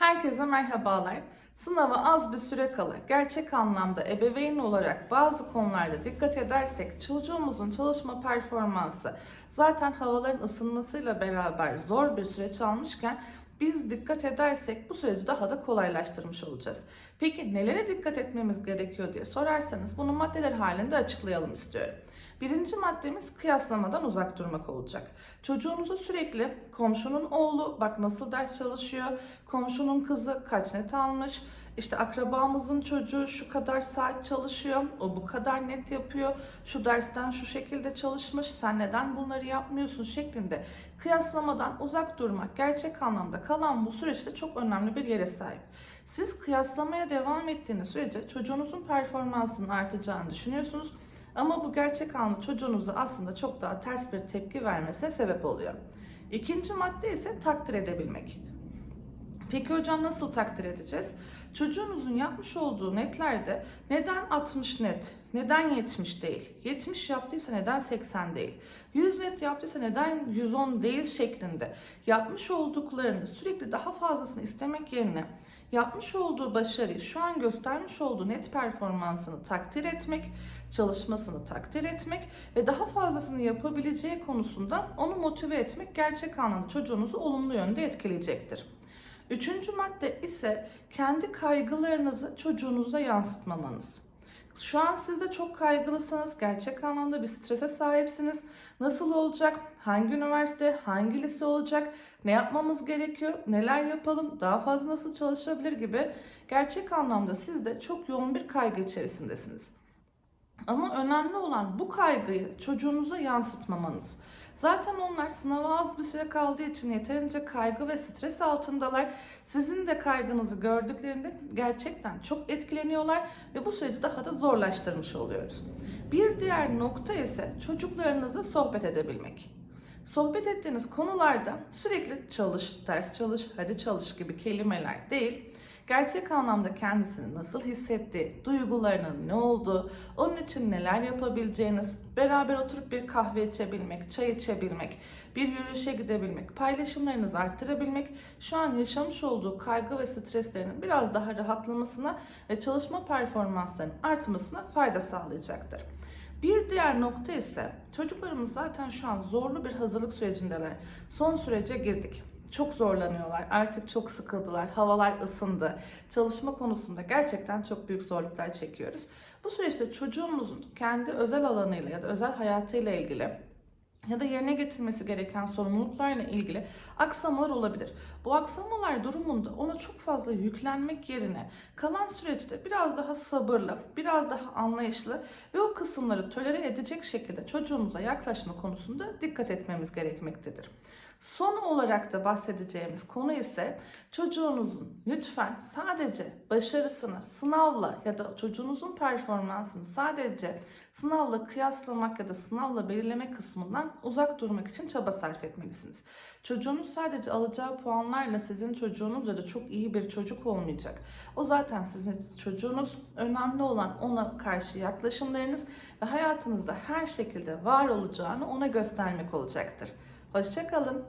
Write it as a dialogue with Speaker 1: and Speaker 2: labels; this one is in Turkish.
Speaker 1: Herkese merhabalar. Sınava az bir süre kala gerçek anlamda ebeveyn olarak bazı konularda dikkat edersek çocuğumuzun çalışma performansı zaten havaların ısınmasıyla beraber zor bir süreç almışken biz dikkat edersek bu süreci daha da kolaylaştırmış olacağız. Peki nelere dikkat etmemiz gerekiyor diye sorarsanız bunu maddeler halinde açıklayalım istiyorum. Birinci maddemiz kıyaslamadan uzak durmak olacak. Çocuğunuzu sürekli komşunun oğlu bak nasıl ders çalışıyor, komşunun kızı kaç net almış, işte akrabamızın çocuğu şu kadar saat çalışıyor, o bu kadar net yapıyor, şu dersten şu şekilde çalışmış, sen neden bunları yapmıyorsun şeklinde kıyaslamadan uzak durmak gerçek anlamda kalan bu süreçte çok önemli bir yere sahip. Siz kıyaslamaya devam ettiğiniz sürece çocuğunuzun performansının artacağını düşünüyorsunuz ama bu gerçek anlamda çocuğunuza aslında çok daha ters bir tepki vermesine sebep oluyor. İkinci madde ise takdir edebilmek. Peki hocam nasıl takdir edeceğiz? Çocuğunuzun yapmış olduğu netlerde neden 60 net, neden 70 değil, 70 yaptıysa neden 80 değil, 100 net yaptıysa neden 110 değil şeklinde yapmış olduklarını sürekli daha fazlasını istemek yerine yapmış olduğu başarıyı, şu an göstermiş olduğu net performansını takdir etmek, çalışmasını takdir etmek ve daha fazlasını yapabileceği konusunda onu motive etmek gerçek anlamda çocuğunuzu olumlu yönde etkileyecektir. Üçüncü madde ise kendi kaygılarınızı çocuğunuza yansıtmamanız. Şu an siz de çok kaygılısınız, gerçek anlamda bir strese sahipsiniz. Nasıl olacak? Hangi üniversite, hangi lise olacak? Ne yapmamız gerekiyor? Neler yapalım? Daha fazla nasıl çalışabilir gibi gerçek anlamda siz de çok yoğun bir kaygı içerisindesiniz. Ama önemli olan bu kaygıyı çocuğunuza yansıtmamanız. Zaten onlar sınava az bir süre kaldığı için yeterince kaygı ve stres altındalar. Sizin de kaygınızı gördüklerinde gerçekten çok etkileniyorlar ve bu süreci daha da zorlaştırmış oluyoruz. Bir diğer nokta ise çocuklarınızla sohbet edebilmek. Sohbet ettiğiniz konularda sürekli çalış, ders çalış, hadi çalış gibi kelimeler değil, gerçek anlamda kendisini nasıl hissettiği, duygularının ne olduğu, onun için neler yapabileceğiniz, beraber oturup bir kahve içebilmek, çay içebilmek, bir yürüyüşe gidebilmek, paylaşımlarınızı arttırabilmek, şu an yaşamış olduğu kaygı ve streslerinin biraz daha rahatlamasına ve çalışma performanslarının artmasına fayda sağlayacaktır. Bir diğer nokta ise çocuklarımız zaten şu an zorlu bir hazırlık sürecindeler. Son sürece girdik. Çok zorlanıyorlar. Artık çok sıkıldılar. Havalar ısındı. Çalışma konusunda gerçekten çok büyük zorluklar çekiyoruz. Bu süreçte çocuğumuzun kendi özel alanıyla ya da özel hayatıyla ilgili ya da yerine getirmesi gereken sorumluluklarla ilgili aksamalar olabilir. Bu aksamalar durumunda ona çok fazla yüklenmek yerine kalan süreçte biraz daha sabırlı, biraz daha anlayışlı ve o kısımları tolere edecek şekilde çocuğumuza yaklaşma konusunda dikkat etmemiz gerekmektedir. Son olarak da bahsedeceğimiz konu ise çocuğunuzun lütfen sadece başarısını sınavla ya da çocuğunuzun performansını sadece sınavla kıyaslamak ya da sınavla belirleme kısmından uzak durmak için çaba sarf etmelisiniz. Çocuğunuz sadece alacağı puanlarla sizin çocuğunuz da çok iyi bir çocuk olmayacak. O zaten sizin çocuğunuz. Önemli olan ona karşı yaklaşımlarınız ve hayatınızda her şekilde var olacağını ona göstermek olacaktır. Hoşçakalın.